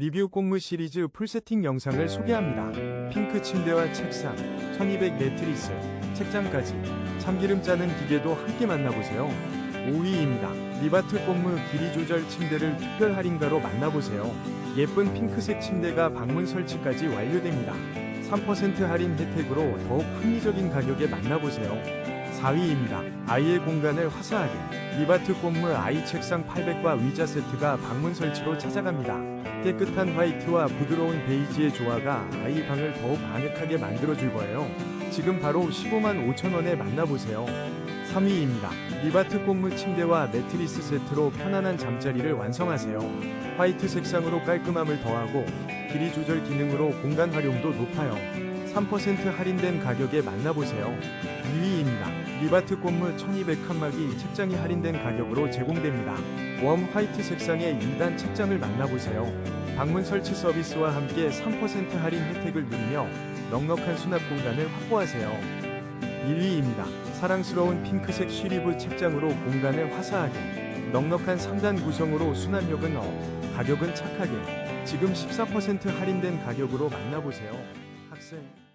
리뷰 공무 시리즈 풀세팅 영상을 소개합니다. 핑크 침대와 책상, 1200 매트리스, 책장까지 참기름 짜는 기계도 함께 만나보세요. 5위입니다. 리바트 공무 길이 조절 침대를 특별 할인가로 만나보세요. 예쁜 핑크색 침대가 방문 설치까지 완료됩니다. 3% 할인 혜택으로 더욱 합리적인 가격에 만나보세요. 4위입니다. 아이의 공간을 화사하게 리바트 꼼무 아이 책상 800과 의자 세트가 방문 설치로 찾아갑니다. 깨끗한 화이트와 부드러운 베이지의 조화가 아이 방을 더욱 아늑하게 만들어줄 거예요. 지금 바로 15만 5천 원에 만나보세요. 3위입니다. 리바트 꼼무 침대와 매트리스 세트로 편안한 잠자리를 완성하세요. 화이트 색상으로 깔끔함을 더하고 길이 조절 기능으로 공간 활용도 높아요. 3% 할인된 가격에 만나보세요. 2위입니다. 리바트 꼼무 1200 칸막이 책장이 할인된 가격으로 제공됩니다. 웜 화이트 색상의 2단 책장을 만나보세요. 방문 설치 서비스와 함께 3% 할인 혜택을 누리며 넉넉한 수납 공간을 확보하세요. 1위입니다. 사랑스러운 핑크색 쉬리브 책장으로 공간을 화사하게 넉넉한 3단 구성으로 수납력은 업, 가격은 착하게 지금 14% 할인된 가격으로 만나보세요. sing.